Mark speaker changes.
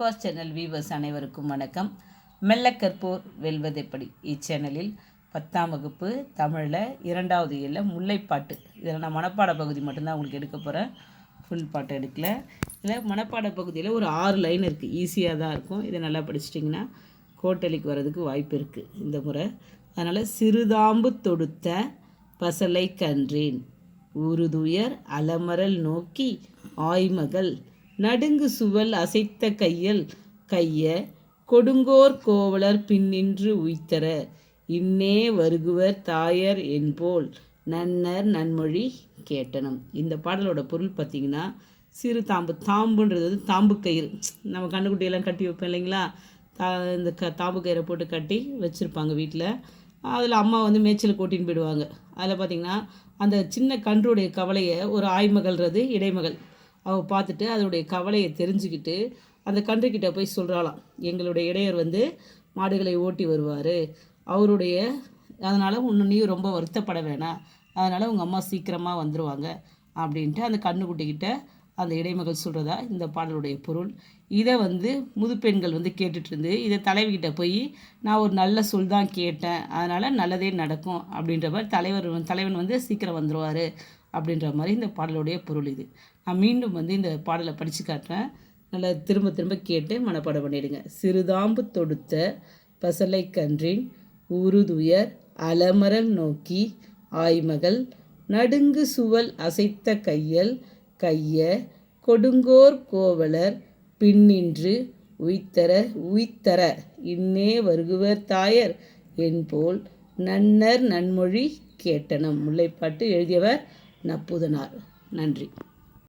Speaker 1: Pass channel viewers அனைவருக்கும் வணக்கம். மெல்ல கற்போர் வெல்வதெப்படி இச்சேனலில் பத்தாம் வகுப்பு தமிழில் இரண்டாவது இயல முல்லைப்பாட்டு. இதில் நான் மனப்பாட பகுதி மட்டும்தான் உங்களுக்கு எடுக்க போகிறேன் ஃபுல் பாட்டு எடுக்கல. இதில் மனப்பாட பகுதியில் ஒரு ஆறு லைன் இருக்குது ஈஸியாக தான் இருக்கும். இதை நல்லா படிச்சிட்டிங்கன்னா கோட்டலிக்கு வர்றதுக்கு வாய்ப்பு இருக்குது இந்த முறை. அதனால் சிறுதாம்பு தொடுத்த பசலை கன்றேன். உருதுயர் அலமரல் நோக்கி ஆய்மகள் நடுங்கு சுவல் அசைத்த கையல் கைய கொடுங்கோர் கோவலர் பின்னின்று உய்த்தர இன்னே வருகுவர் தாயர் என்போல் நன்னர் நன்மொழி கேட்டனம். இந்த பாடலோட பொருள் பார்த்திங்கன்னா சிறு தாம்பு தாம்புன்றது வந்து தாம்பு கயிறு. நம்ம கண்ணுக்குட்டியெல்லாம் கட்டி வைப்போம் இல்லைங்களா? தா இந்த க தாம்பு கயிறை போட்டு கட்டி வச்சுருப்பாங்க வீட்டில் அதில் அம்மா வந்து மேய்ச்சல் கூட்டின்னு போயிடுவாங்க. அதில் பார்த்திங்கன்னா அந்த சின்ன கன்றுடைய கவலையை ஒரு ஆய்மகள்றது இடைமகள். அவள் பார்த்துட்டு அதனுடைய கவலையை தெரிஞ்சுக்கிட்டு அந்த கன்றுக்கிட்ட போய் சொல்கிறாளாம் எங்களுடைய இடையர் வந்து மாடுகளை ஓட்டி வருவார். அவருடைய அதனால் ஒன்று நீ ரொம்ப வருத்தப்பட வேணாம் அதனால் உங்கள் அம்மா சீக்கிரமாக வந்துடுவாங்க அப்படின்ட்டு அந்த கண்ணுக்குட்டிக்கிட்ட அந்த இடைமகள் சொல்கிறதா இந்த பாடலுடைய பொருள். இதை வந்து முதுப்பெண்கள் வந்து கேட்டுட்ருந்து இதை தலைவிக்கிட்ட போய் நான் ஒரு நல்ல சொல் தான் கேட்டேன். அதனால் நல்லதே நடக்கும். அப்படின்ற மாதிரி தலைவர் தலைவன் வந்து சீக்கிரம் வந்துடுவார் அப்படின்ற மாதிரி இந்த பாடலுடைய பொருள் இது. நான் மீண்டும் வந்து இந்த பாடலை படித்து காட்டுறேன். நல்லா திரும்ப திரும்ப கேட்டு மனப்பாடம் பண்ணிடுங்க. சிறுதாம்பு தொடுத்த பசலை கன்றின் உருதுயர் அலமரல் நோக்கி ஆய்மகள் நடுங்கு சுவல் அசைத்த கையல் கைய கொடுங்கோர் கோவலர் பின்னின்று உய்த்தர உய்த்தர இன்னே வருகுவர் தாயர் என்போல் நன்னர் நன்மொழி கேட்டனம். முல்லைப்பாட்டு எழுதியவர் நப்புதனார். நன்றி.